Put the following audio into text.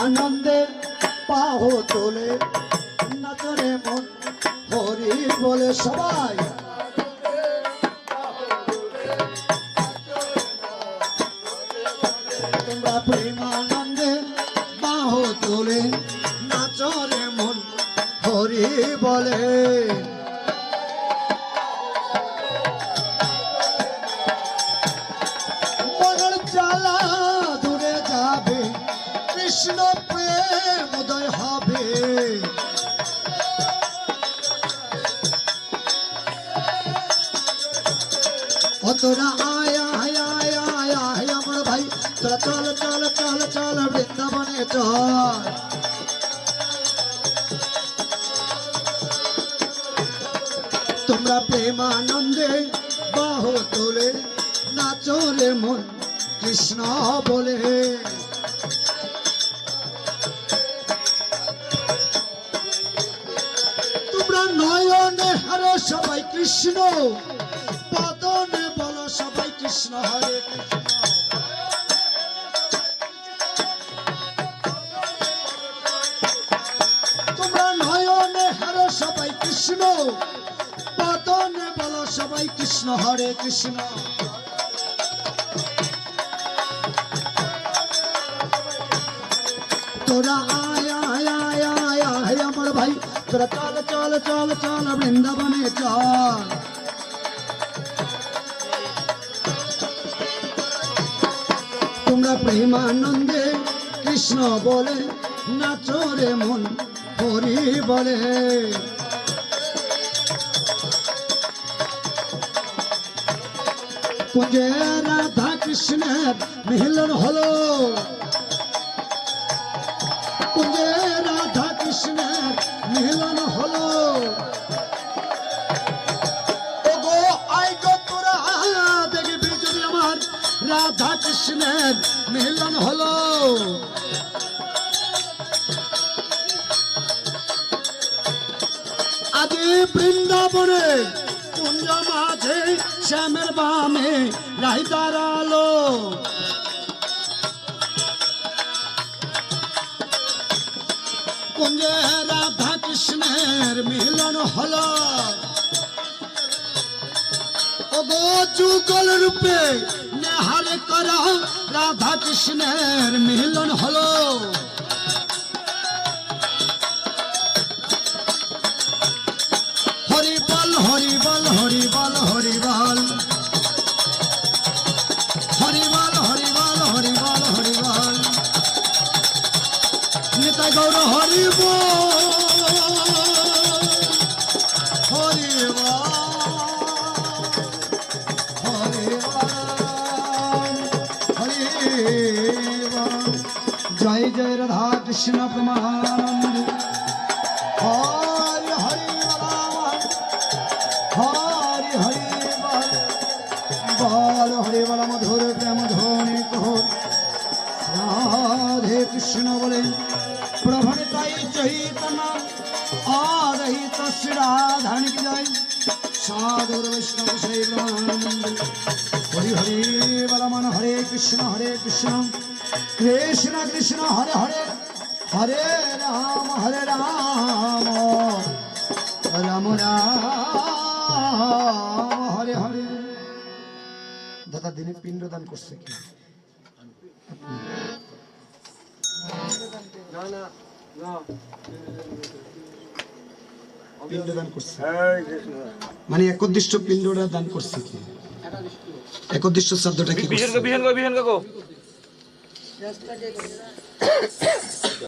প্রেমানন্দে পাহ তোলে। নাচরে মন হরি বলে সবাই। তোমরা প্রেমানন্দে বাহ তোলে। নাচরে মন যাবে হবে। তোরা আয় ভাই। তোরা চল চল চল চল, বৃন্দাবনে তোমরা প্রেমানন্দে বাহ তোলে নাচরে মন কৃষ্ণ বলে। নয়নে হারো সবাই কৃষ্ণ। পদনে বলো সবাই কৃষ্ণ, হরে তোমরা নয়নে হারো সবাই কৃষ্ণ। পদনে বলো সবাই কৃষ্ণ, হরে কৃষ্ণ। তোরা চল চল চল চল বৃন্দাবনে চল। তোমরা প্রেমানন্দে কৃষ্ণ বলে নাচরে মন হরি বলে। কুঞ্জে রাধা কৃষ্ণের মিলন হলো। কুঞ্জে রাধা কৃষ্ণের মিলন হলো। আজি বৃন্দাবনে কুঞ্জ মাঝে শ্যামের বামে রাই দাঁড়াল কুঞ্জে রাধা কৃষ্ণের মিলন হলো। যুগল রূপে করা রাধা কৃষ্ণের মিলন হলো। হরি বল হরি বল হরি বল হরি বল হরি বল হরি বল হরি বল হরি বল নেতা গৌর হরি বল হরি বল মধুর প্রেম ধ্বনি কহর রাধে কৃষ্ণ বলে প্রভণে তাই শ্রী রাধারণ কি জয় সাধুর বৈষ্ণব সেই ব্রহ্মানন্দ হরি হরি বল মন হরে কৃষ্ণ হরে কৃষ্ণ কৃষ্ণ কৃষ্ণ হরে হরে হরে রাম হরে রাম দিনে পিণ্ডদান করছে কি? মানে একদৃষ্ট পিণ্ডটা দান করছে কি? একদৃষ্ট শব্দটা কি বিশেষ বিশেষ বিশেষ